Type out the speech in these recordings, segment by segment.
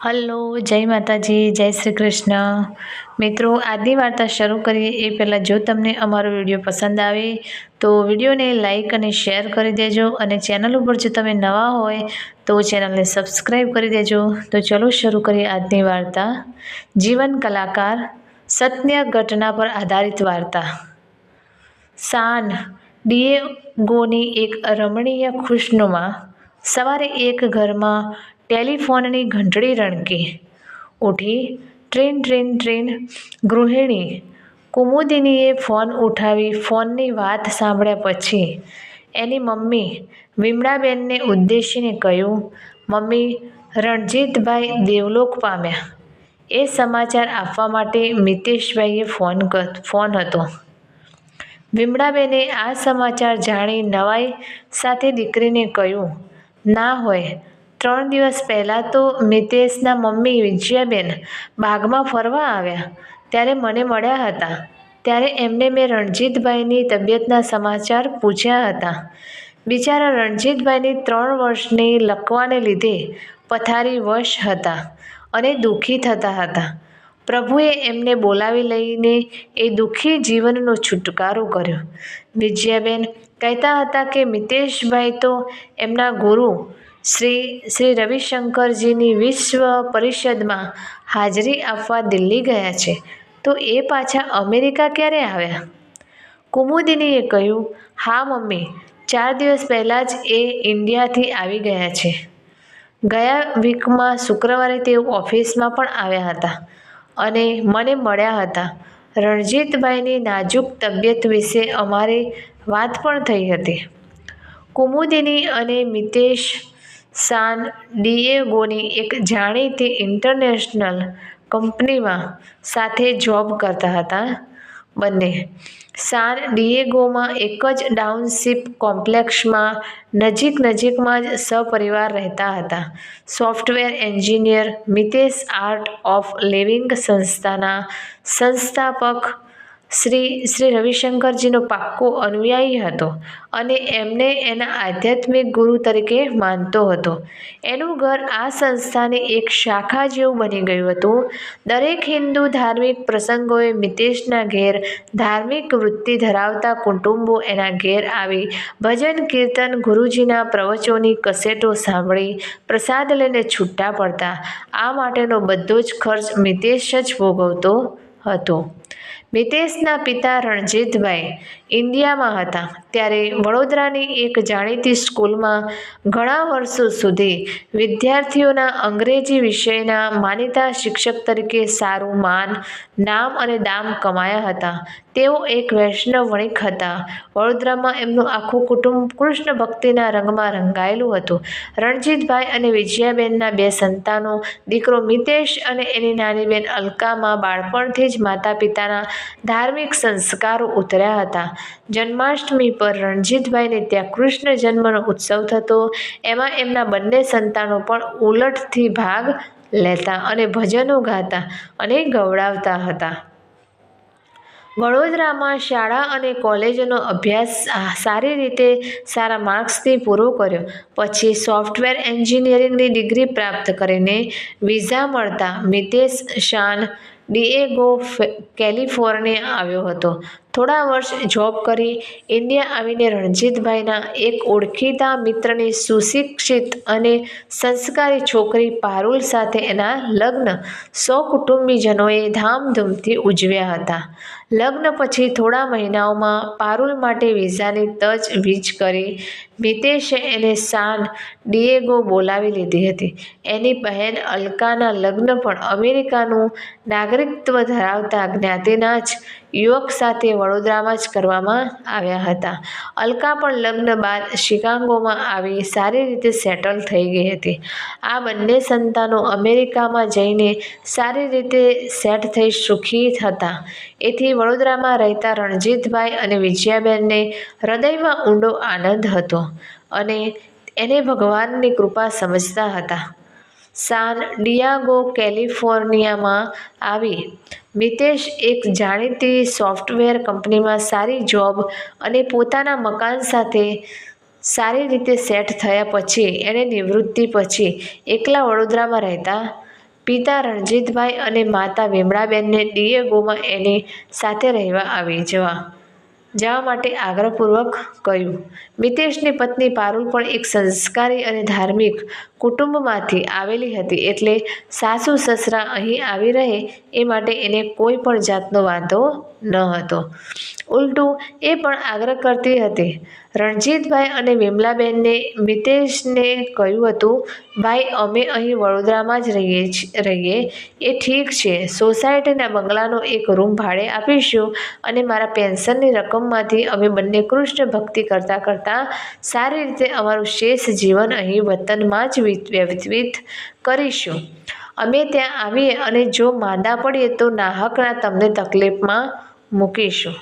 Hello, જય માતાજી, જય શ્રી કૃષ્ણ. મિત્રો, આજની વાર્તા શરૂ કરીએ એ પહેલાં જો તમને અમારો વીડિયો પસંદ આવે, તો વિડીયોને લાઈક અને શેર કરી દેજો અને ચેનલ ઉપર જો તમે નવા હોય, તો ચેનલને સબસ્ક્રાઈબ કરી દેજો. તો ચલો શરૂ કરીએ આજની વાર્તા. જીવન કલાકાર, સત્ય ઘટના પર આધારિત વાર્તા. સાન, ડિએગોની એક રમણીય ખુશનુમા. સવારે એક ઘરમાં ટેલિફોનની ઘંટડી રણકી. ઉઠી, ટ્રેન ટ્રેન ટ્રેન, ગૃહિણી કુમુદિનીએ ફોન ઉઠાવી ફોનની વાત સાંભળ્યા પછી એની મમ્મી વિમળાબેનને ઉદ્દેશીને કહ્યું, મમ્મી, રણજીતભાઈ દેવલોક પામ્યા. એ સમાચાર આપવા માટે મિતેશભાઈએ ફોન ફોન હતો. વિમળાબેને આ સમાચાર જાણી નવાઈ સાથે દીકરીને કહ્યું, ના હોય ત્રણ દિવસ પહેલાં તો મિતેશના મમ્મી વિજયાબેન બાગમાં ફરવા આવ્યા. ત્યારે મને મળ્યા હતા. ત્યારે એમને મેં રણજીતભાઈની તબિયતના સમાચાર પૂછ્યા હતા. બિચારા રણજીતભાઈની ત્રણ વર્ષની લકવાને લીધે પથારી વશ હતા અને દુઃખી થતા હતા. પ્રભુએ એમને બોલાવી લઈને એ દુઃખી જીવનનો છુટકારો કર્યો. વિજયાબેન કહેતા હતા કે મિતેશભાઈ તો એમના ગુરુ શ્રી શ્રી રવિશંકરજીની વિશ્વ પરિષદમાં હાજરી આપવા દિલ્હી ગયા છે. તો એ પાછા અમેરિકા ક્યારે આવ્યા? કુમુદિનીએ કહ્યું, હા, મમ્મી, ચાર દિવસ પહેલાં જ એ ઇન્ડિયાથી આવી ગયા છે. ગયા વીકમાં શુક્રવારે તેઓ ઓફિસમાં પણ આવ્યા હતા અને મને મળ્યા હતા. રણજીતભાઈની નાજુક તબિયત વિશે અમારે વાત પણ થઈ હતી. કુમુદિની અને મિતેશ સાન ડિએગોની એક જાણીતી ઇન્ટરનેશનલ કંપનીમાં સાથે જોબ કરતા હતા બંને. સાન ડિએગોમાં એક જ ડાઉનશીપ કોમ્પ્લેક્સમાં નજીક નજીકમાં જ સપરિવાર રહેતા હતા. Software engineer Mitesh art of living સંસ્થાના સંસ્થાપક શ્રી શ્રી રવિશંકરજીનો પાક્કો અનુયાયી હતો અને એમને એના આધ્યાત્મિક ગુરુ તરીકે માનતો હતો. એનું ઘર આ સંસ્થાની એક શાખા જેવું બની ગયું હતું. દરેક હિન્દુ ધાર્મિક પ્રસંગોએ મિતેશના ઘેર ધાર્મિક વૃત્તિ ધરાવતા કુટુંબો એના ઘેર આવી ભજન, કીર્તન, ગુરુજીના પ્રવચોની કસેટો સાંભળી પ્રસાદ લઈને છૂટા પડતા. આ માટેનો બધો જ ખર્ચ મિતેશ જ ભોગવતો હતો. મિતેશના પિતા રણજીતભાઈ ઇન્ડિયામાં હતા. ત્યારે વડોદરાની એક જાણીતી સ્કૂલમાં ઘણા વર્ષો સુધી વિદ્યાર્થીઓના અંગ્રેજી વિષયના માનીતા શિક્ષક તરીકે સારું માન નામ અને દામ કમાયા હતા. તેઓ એક વૈષ્ણવ વણિક હતા. વડોદરામાં એમનું આખું કુટુંબ કૃષ્ણ ભક્તિના રંગમાં રંગાયેલું હતું. રણજીતભાઈ અને વિજયાબેનના બે સંતાનો, દીકરો મિતેશ અને એની નાની બેન અલકામાં બાળપણથી જ માતા પિતાના ધાર્મિક સંસ્કારો ઉતર્યા હતા. જન્માષ્ટમી પર રણજીતભાઈને ત્યાં કૃષ્ણ જન્મનો ઉત્સવ થતો. એમાં એમના બંને સંતાનો પણ ઉલટથી ભાગ લેતા અને ભજનો ગાતા અને ગવડાવતા હતા. વડોદરામાં શાળા અને કોલેજનો અભ્યાસ સારી રીતે સારા માર્ક્સથી પૂરો કર્યો. પછી સોફ્ટવેર એન્જિનિયરિંગની ડિગ્રી પ્રાપ્ત કરીને વિઝા મળતા મિતેશ શાન, ડીએગો કેલિફોર્નિયા આવ્યો હતો. થોડા વર્ષ જોબ કરી ઇન્ડિયા આવીને રણજીતભાઈના એક ઓળખીતા મિત્રની સુશિક્ષિત અને સંસ્કારી છોકરી પારુલ સાથે એના લગ્ન સો કુટુંબીજનોએ ધામધૂમથી ઉજવ્યા હતા. લગ્ન પછી થોડા મહિનાઓમાં પારુલ માટે વિઝાની તજ વીજ કરી મિતેશે એને સાન ડિએગો બોલાવી લીધી હતી. એની બહેન અલકાના લગ્ન પણ અમેરિકાનું નાગરિકત્વ ધરાવતા જ્ઞાતિના જ યુવક સાથે વડોદરામાં જ કરવામાં આવ્યા હતા. અલકા પણ લગ્ન બાદ શિકાગોમાં આવી સારી રીતે સેટલ થઈ ગઈ હતી. આ બંને સંતાનો અમેરિકામાં જઈને સારી રીતે સેટ થઈ સુખી હતા. એથી વડોદરામાં રહેતા રણજીતભાઈ અને વિજયાબેનને હૃદયમાં ઊંડો આનંદ હતો અને એને ભગવાનની કૃપા સમજતા હતા. સાન ડિયાગો, કેલિફોર્નિયામાં આવી મિતેશ એક જાણીતી સોફ્ટવેર કંપનીમાં સારી જોબ અને પોતાના મકાન સાથે સારી રીતે સેટ થયા પછી એણે નિવૃત્તિ પછી એકલા વડોદરામાં રહેતા પિતા રણજીતભાઈ અને માતા વિમળાબેનને ડિયેગોમાં એની સાથે રહેવા આવી જવા જવા માટે આગ્રહપૂર્વક કહ્યું. મિતેશની પત્ની પારુલ પણ એક સંસ્કારી અને ધાર્મિક કુટુંબમાંથી આવેલી હતી એટલે સાસુ સસરા અહીં આવી રહે એ માટે એને કોઈ પણ જાતનો વાંધો ન હતો. ઉલટું એ પણ આગ્રહ કરતી હતી. રણજીતભાઈ અને વિમલાબેનને મિતેશને કહ્યું હતું, ભાઈ, અમે અહીં વડોદરામાં જ રહીએ રહીએ. એ ઠીક છે. સોસાયટીના બંગલાનો એક રૂમ ભાડે આપીશું અને મારા પેન્શનની રકમમાંથી અમે બંને કૃષ્ણ ભક્તિ કરતાં કરતાં સારી રીતે અમારું શેષ જીવન અહીં વતનમાં જ વ્યતીત કરીશું. અમે ત્યાં આવીએ અને જો માંદા પડીએ તો નાહકના તમને તકલીફમાં મૂકીશું.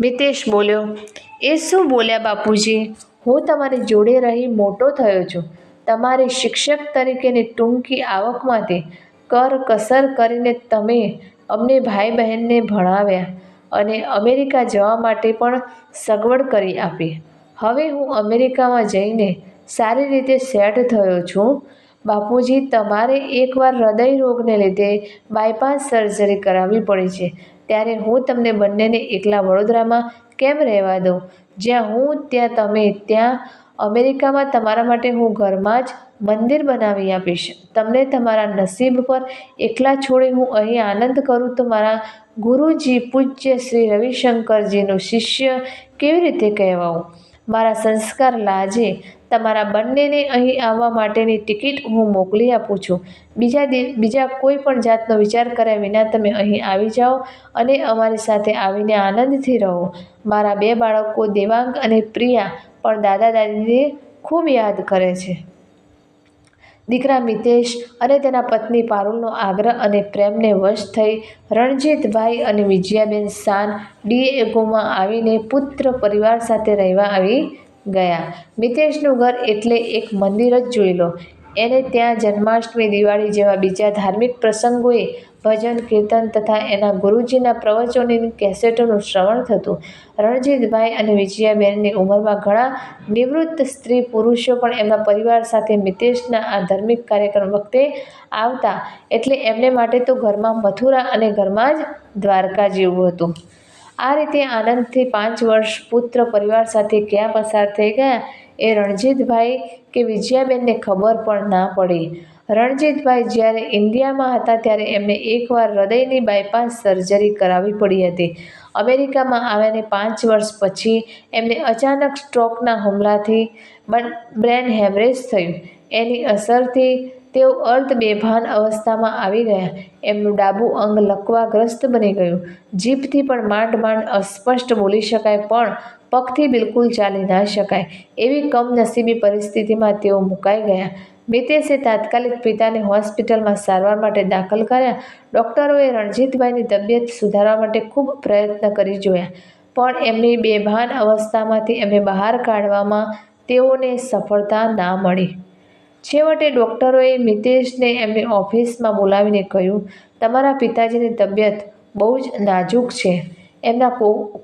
મિતેશ બોલ્યો એ શું બોલ્યા બાપુજી? હું તમારી જોડે રહી મોટો થયો છું. તમારી શિક્ષક તરીકેની ટૂંકી આવકમાંથી કર કસર કરીને તમે અમને ભાઈ બહેનને ભણાવ્યા અને અમેરિકા જવા માટે પણ સગવડ કરી આપી. હવે હું અમેરિકામાં જઈને સારી રીતે સેટ થયો છું. બાપુજી, તમારે એકવાર હૃદય રોગને લીધે બાયપાસ સર્જરી કરાવવી પડી છે. ત્યારે હું તમને બંનેને એકલા વડોદરામાં કેમ રહેવા દઉં? જ્યાં હું, ત્યાં તમે, ત્યાં અમેરિકામાં તમારા માટે હું ઘરમાં જ મંદિર બનાવી આપીશ. તમને તમારા નસીબ પર એકલા છોડી હું અહીં આનંદ કરું તો મારા ગુરુજી પૂજ્ય શ્રી રવિશંકરજીનું શિષ્ય કેવી રીતે કહેવાવું? મારા સંસ્કાર લાજે. તમારા બંનેને અહીં આવવા માટેની ટિકિટ હું મોકલી આપું છું. બીજા બીજા કોઈ પણ જાતનો વિચાર કર્યા વિના તમે અહીં આવી જાઓ અને અમારી સાથે આવીને આનંદથી રહો. મારા બે બાળકો દેવાંગ અને પ્રિયા પણ દાદા દાદીને ખૂબ યાદ કરે છે. દીકરા મિતેશ અને તેના પત્ની પારુલનો આગ્રહ અને પ્રેમને વશ થઈ રણજીતભાઈ અને વિજયાબેન શાન ડીએગોમાં આવીને પુત્ર પરિવાર સાથે રહેવા આવી ગયા. મિતેશનું ઘર એટલે એક મંદિર જ જોઈ લો. એને ત્યાં જન્માષ્ટમી દિવાળી જેવા બીજા ધાર્મિક પ્રસંગોએ ભજન, કીર્તન તથા એના ગુરુજીના પ્રવચનોની કેસેટોનું શ્રવણ થતું. રણજીતભાઈ અને વિજયાબેનની ઉંમરમાં ઘણા નિવૃત્ત સ્ત્રી પુરુષો પણ એમના પરિવાર સાથે મિતેશના આ ધાર્મિક કાર્યક્રમ વખતે આવતા. એટલે એમને માટે તો ઘરમાં મથુરા અને ઘરમાં જ દ્વારકા જેવું હતું. આ રીતે આનંદથી પાંચ વર્ષ પુત્ર પરિવાર સાથે ક્યાં પસાર થઈ ગયા એ રણજીતભાઈ કે વિજયાબેનને ખબર પણ ના પડી. રણજીતભાઈ જ્યારે ઇન્ડિયામાં હતા ત્યારે એમને એકવાર હૃદયની બાયપાસ સર્જરી કરાવવી પડી હતી. અમેરિકામાં આવ્યાને પાંચ વર્ષ પછી એમને અચાનક સ્ટ્રોકના હુમલાથી બ્રેન હેમરેજ થયું. એની અસરથી તેઓ અર્ધ બેભાન અવસ્થામાં આવી ગયા. એમનું ડાબું અંગ લકવાગ્રસ્ત બની ગયું. જીભથી પણ માંડ માંડ અસ્પષ્ટ બોલી શકાય, પણ પગથી બિલકુલ ચાલી ના શકાય. એવી કમનસીબી પરિસ્થિતિમાં તેઓ મુકાઈ ગયા. મિતેશે તાત્કાલિક પિતાને હોસ્પિટલમાં સારવાર માટે દાખલ કર્યા. ડૉક્ટરોએ રણજીતભાઈની તબિયત સુધારવા માટે ખૂબ પ્રયત્ન કરી જોયા, પણ એમની બેભાન અવસ્થામાંથી એમને બહાર કાઢવામાં તેઓને સફળતા ના મળી. છેવટે ડૉક્ટરોએ મિતેશને એમની ઓફિસમાં બોલાવીને કહ્યું, તમારા પિતાજીની તબિયત બહુ જ નાજુક છે. એમના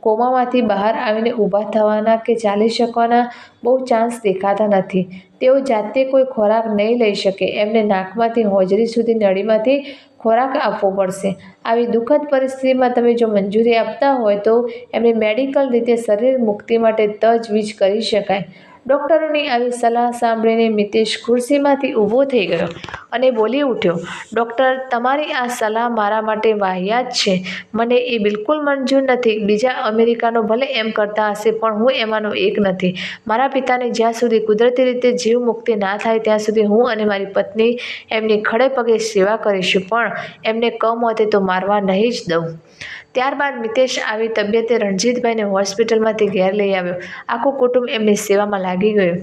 કોમામાંથી બહાર આવીને ઊભા થવાના કે ચાલી શકવાના બહુ ચાન્સ દેખાતા નથી. તેઓ જાતે કોઈ ખોરાક નહીં લઈ શકે. એમને નાકમાંથી હોજરી સુધી નળીમાંથી ખોરાક આપવો પડશે. આવી દુઃખદ પરિસ્થિતિમાં તમે જો મંજૂરી આપતા હોય તો એમને મેડિકલ રીતે શરીર મુક્તિ માટે તજવીજ કરી શકાય. ડૉક્ટરોની આવી સલાહ સાંભળીને મિતેશ ખુરશીમાંથી ઊભો થઈ ગયો અને બોલી ઉઠ્યો, ડૉક્ટર, તમારી આ સલાહ મારા માટે વાહિયાત છે. મને એ બિલકુલ મંજૂર નથી. બીજા અમેરિકાનો ભલે એમ કરતા હશે, પણ હું એમાંનો એક નથી. મારા પિતાને જ્યાં સુધી કુદરતી રીતે જીવ મુક્તિ ના થાય, ત્યાં સુધી હું અને મારી પત્ની એમની ખડે પગે સેવા કરીશું, પણ એમને કમોતે તો મારવા નહીં જ દઉં. ત્યારબાદ મિતેશ આવી તબિયતે રણજીતભાઈને હોસ્પિટલમાંથી ઘેર લઈ આવ્યો. આખું કુટુંબ એમની સેવામાં લાગી ગયું.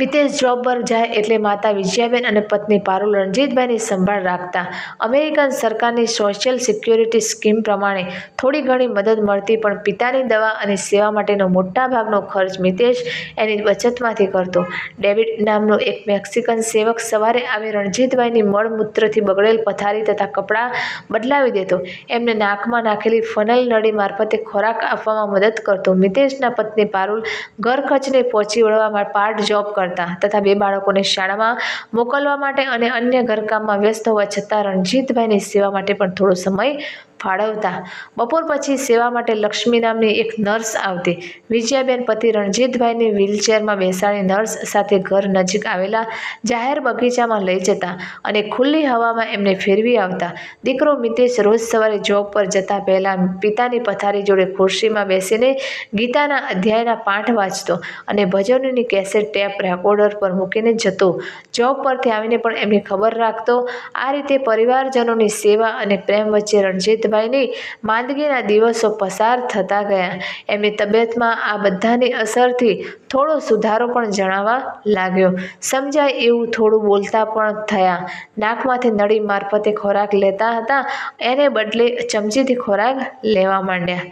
મિતેશ જોબ પર જાય એટલે માતા વિજયાબેન અને પત્ની પારુલ રણજીતભાઈની સંભાળ રાખતા. અમેરિકન સરકારની સોશિયલ સિક્યોરિટી સ્કીમ પ્રમાણે થોડી ઘણી મદદ મળતી, પણ પિતાની દવા અને સેવા માટેનો મોટા ભાગનો ખર્ચ મિતેશ એની બચતમાંથી કરતો. ડેવિડ નામનો એક મેક્સિકન સેવક સવારે આવી રણજીતભાઈની મળમૂત્રથી બગડેલ પથારી તથા કપડાં બદલાવી દેતો. એમને નાકમાં નાખેલી ફનલ નળી મારફતે ખોરાક આપવામાં મદદ કરતો. મિતેશના પત્ની પારુલ ઘર ખર્ચને પહોંચી વળવા પાર્ટ જોબ જોબ કરતા તથા બે બાળકોને શાળામાં મોકલવા માટે અને અન્ય ઘરકામમાં વ્યસ્ત હોવા છતાં રણજીતભાઈની સેવા માટે પણ થોડો સમય ફાળવતા. બપોર પછી સેવા માટે લક્ષ્મી નામની એક નર્સ આવતી. વિજયાબેન પતિ રણજીતભાઈને વ્હીલચેરમાં બેસાડી નર્સ સાથે ઘર નજીક આવેલા જાહેર બગીચામાં લઈ જતા અને ખુલ્લી હવામાં એમને ફેરવી આવતા. દીકરો મિતેશ રોજ સવારે જોબ પર જતા પહેલા પિતાની પથારી જોડે ખુરશીમાં બેસીને ગીતાના અધ્યાયના પાઠ વાંચતો અને ભજનોની કેસેટ ટેપ રેકોર્ડર પર મૂકીને જતો. જોબ પરથી આવીને પણ એમની ખબર રાખતો. આ રીતે પરિવારજનોની સેવા અને પ્રેમ વચ્ચે રણજીતભાઈની માંદગીના દિવસો પસાર થતા ગયા. એમની તબિયતમાં આ બધાની અસરથી થોડો સુધારો પણ જણાવા લાગ્યો. સમજાય એવું થોડું બોલતા પણ થયા. નાકમાંથી નળી મારફતે ખોરાક લેતા હતા. એને બદલે ચમચીથી ખોરાક લેવા માંડ્યા.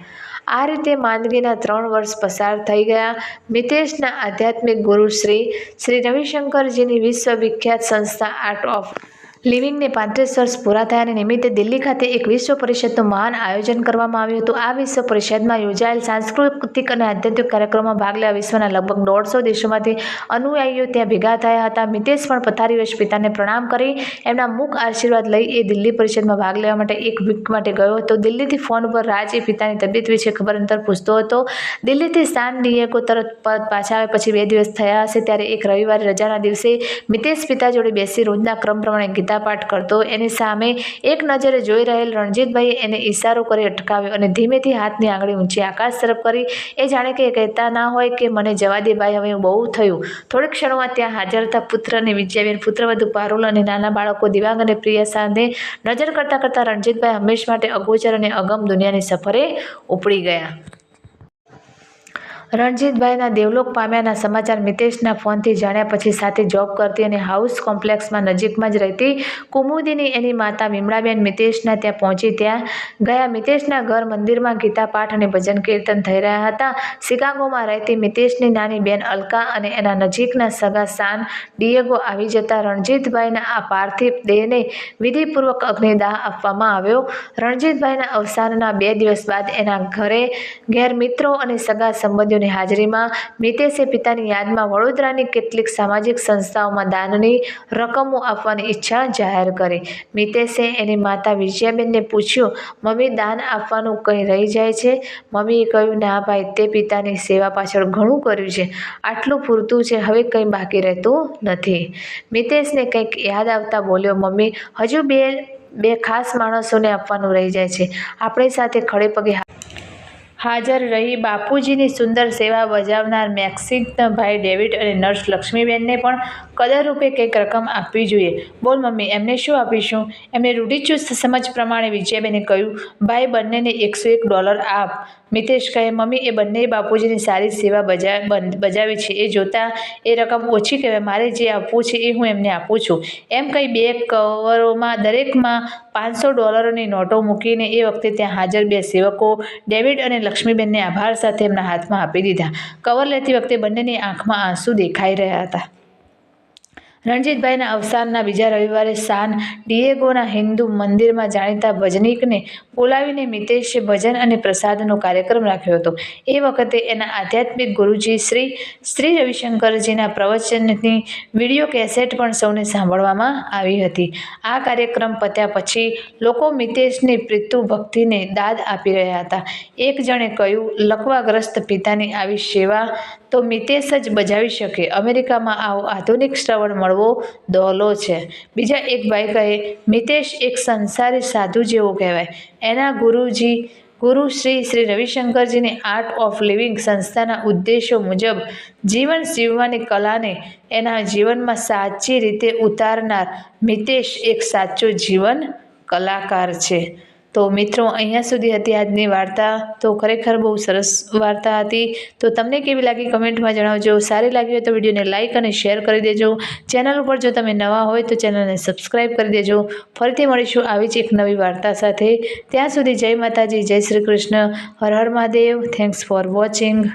આ રીતે માંદગીના ત્રણ વર્ષ પસાર થઈ ગયા. મિતેશના આધ્યાત્મિક ગુરુ શ્રી શ્રી રવિશંકરજીની વિશ્વવિખ્યાત સંસ્થા આર્ટ ઓફ લિવિંગને પાંત્રીસ વર્ષ પૂરા થયાને નિમિત્તે દિલ્હી ખાતે એક વિશ્વ પરિષદનું મહાન આયોજન કરવામાં આવ્યું હતું. આ વિશ્વ પરિષદમાં યોજાયેલ સાંસ્કૃતિક અને આધ્યાત્મિક કાર્યક્રમમાં ભાગ લેવા વિશ્વના લગભગ દોઢસો દેશોમાંથી અનુયાયીઓ ત્યાં ભેગા થયા હતા. મિતેશ પણ પથારી વર્ષ પિતાને પ્રણામ કરી એમના મુખ આશીર્વાદ લઈ એ દિલ્હી પરિષદમાં ભાગ લેવા માટે એક વીક માટે ગયો હતો. દિલ્હીથી ફોન પર રાજ એ પિતાની તબિયત વિશે ખબર અંતર પૂછતો હતો. દિલ્હીથી સાન નિયકો તરત પરત પાછા આવે પછી બે દિવસ થયા હશે ત્યારે એક રવિવારે રજાના દિવસે મિતેશ પિતા જોડે બેસી રોજના ક્રમ પ્રમાણે ગીતા પાઠ કરતો. એની સામે એક નજરે જોઈ રહેલ રણજીતભાઈએ એને ઈશારો કરી અટકાવ્યો અને ધીમેથી હાથની આંગળી ઊંચી આકાશ તરફ કરી. એ જાણે કે કહેતા ના હોય કે મને જવા દે ભાઈ હવે બહુ થયું. થોડીક ક્ષણોમાં ત્યાં હાજર હતા પુત્ર અને વિજયાબેન. પુત્રવધુ પારુલ અને નાના બાળકો દિવાંગ અને પ્રિયા સાંધે નજર કરતાં કરતાં રણજીતભાઈ હંમેશ માટે અગોચર અને અગમ દુનિયાની સફરે ઉપડી ગયા. રણજીતભાઈના દેવલોક પામ્યાના સમાચાર મિતેશના ફોનથી જાણ્યા પછી સાથે જોબ કરતી અને હાઉસ કોમ્પ્લેક્સમાં નજીકમાં જ રહેતી કુમુદીની એની માતા વિમળાબેન મિતેશના ત્યાં પહોંચી ત્યાં ગયા. મિતેશના ઘર મંદિરમાં ગીતા, પાઠ અને ભજન કીર્તન થઈ રહ્યા હતા. શિકાગોમાં રહેતી મિતેશની નાની બેન અલકા અને એના નજીકના સગા સાન ડિયેગો આવી જતા રણજીતભાઈના આ પાર્થિવ દેહને વિધિપૂર્વક અગ્નિદાહ આપવામાં આવ્યો. રણજીતભાઈના અવસાનના બે દિવસ બાદ એના ઘરે ઘેર મિત્રો અને સગા સંબંધીઓની હાજરીમાં મિતેશે પિતાની યાદમાં વડોદરાની કેટલીક સામાજિક સંસ્થાઓમાં દાનની રકમો આપવાની ઈચ્છા જાહેર કરી. મિતેશે એની માતા વિજયાબેનને પૂછ્યું, મમ્મી, દાન આપવાનું કંઈ રહી જાય છે? મમ્મીએ કહ્યું, ના ભાઈ, તે પિતાની સેવા પાછળ ઘણું કર્યું છે. આટલું પૂરતું છે, હવે કંઈ બાકી રહેતું નથી. મિતેશને કંઈક યાદ આવતા બોલ્યો, મમ્મી, હજુ બે બે ખાસ માણસોને આપવાનું રહી જાય છે. આપણી સાથે ખડે પગે હાજર રહી બાપુજીની સુંદર સેવા બજાવનાર મેક્સિકન ભાઈ ડેવિડ અને નર્સ લક્ષ્મીબેનને પણ કદરરૂપે કંઈક રકમ આપવી જોઈએ. બોલ મમ્મી, એમને શું આપીશું? એમને રૂઢિચુસ્ત સમજ પ્રમાણે વિજયાબેને કહ્યું, ભાઈ, બંનેને એકસો એક ડોલર આપ. મિતેશ કહે, મમ્મી, એ બંને બાપુજીની સારી સેવા બજા બજાવી છે. એ જોતાં એ રકમ ઓછી કહેવાય. મારે જે આપવું છે એ હું એમને આપું છું. એમ કહી બે કવરોમાં, દરેકમાં પાંચસો ડોલરોની નોટો મૂકીને એ વખતે ત્યાં હાજર બે સેવકો, ડેવિડ અને લક્ષ્મીબેનને આભાર સાથે એમના હાથમાં આપી દીધા. કવર લેતી વખતે બંનેની આંખમાં આંસુ દેખાઈ રહ્યા હતા. રણજીતભાઈના અવસાનના બીજા રવિવારે સાન ડિએગોના હિન્દુ મંદિરમાં જાણીતા ભજનીકને બોલાવીને મિતેશે ભજન અને પ્રસાદનો કાર્યક્રમ રાખ્યો હતો. એ વખતે એના આધ્યાત્મિક ગુરુજી શ્રી શ્રી રવિશંકરજીના પ્રવચનની વીડિયો કેસેટ પણ સૌને સાંભળવામાં આવી હતી. આ કાર્યક્રમ પત્યા પછી લોકો મિતેશની પ્રીતુ ભક્તિને દાદ આપી રહ્યા હતા. એક જણે કહ્યું, લકવાગ્રસ્ત પિતાની આવી સેવા તો મિતેશ જ બજાવી શકે. અમેરિકામાં આવો આધુનિક શ્રવણ મળવો દોહલો છે. બીજા એક ભાઈ કહે, મિતેશ એક સંસારી સાધુ જેવો કહેવાય. એના ગુરુજી, ગુરુ શ્રી શ્રી રવિશંકરજીની આર્ટ ઓફ લિવિંગ સંસ્થાના ઉદ્દેશો મુજબ જીવન જીવવાની કલાને એના જીવનમાં સાચી રીતે ઉતારનાર મિતેશ એક સાચો જીવન કલાકાર છે. તો મિત્રો, અહીંયા સુધી હતી આજની વાર્તા. તો ખરેખર બહુ સરસ વાર્તા હતી. તો તમને કેવી લાગી કમેન્ટમાં જણાવજો. સારી લાગી હોય તો વિડીયોને લાઇક અને શેર કરી દેજો. ચેનલ ઉપર જો તમે નવા હોય તો ચેનલને સબસ્ક્રાઈબ કરી દેજો. ફરીથી મળીશું આવી જ એક નવી વાર્તા સાથે. ત્યાં સુધી જય માતાજી, જય શ્રી કૃષ્ણ. હર હર મહાદેવ. Thanks for watching